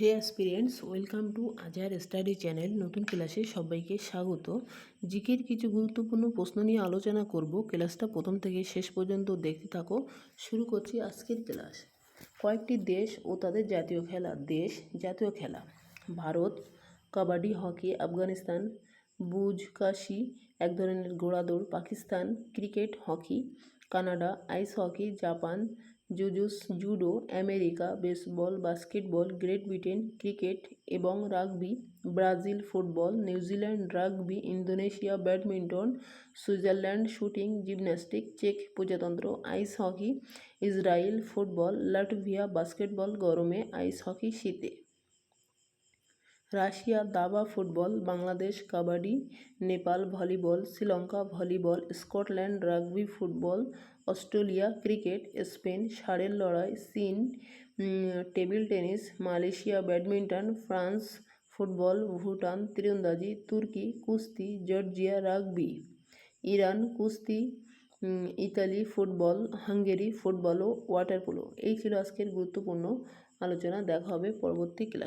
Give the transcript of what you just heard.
Hey aspirants, welcome to Azar study channel. নতুন ক্লাসে সবাইকে স্বাগত। জিকের কিছু গুরুত্বপূর্ণ প্রশ্ন নিয়ে আলোচনা করব। ক্লাসটা প্রথম থেকে শেষ পর্যন্ত দেখতে থাকো। শুরু করছি আজকের ক্লাস। কয়েকটি দেশ ও তাদের জাতীয় খেলা। দেশ, জাতীয় খেলা। ভারত, কাবাডি, হকি, আফগানিস্তান, বুজকাশি, এক ধরনের ঘোড়াদৌড় Pakistan, cricket, hockey. Canada, ice hockey, Japan জুজুস, judo, America, baseball, basketball, great Britain, cricket এবং rugby, Brazil football New Zealand rugby, Indonesia badminton, Switzerland shooting, gymnastic, check প্রজাতন্ত্র, ice hockey, Israel football, Latvia basketball, গরমে ice hockey শীতে। Russia দাবা football, Bangladesh kabaddi, Nepal volleyball, Sri Lanka volleyball, Scotland rugby football, Australia cricket, Spain, ষাঁড়ের লড়াই, চীন table tennis, Malaysia badminton, France football, Bhutan, তীরন্দাজি, তুর্কি, কুস্তি, Georgia rugby, Iran, কুস্তি Italy football, Hungary football ও water polo. এই ছিল আজকের গুরুত্বপূর্ণ আলোচনা। দেখা হবে পরবর্তী ক্লাস।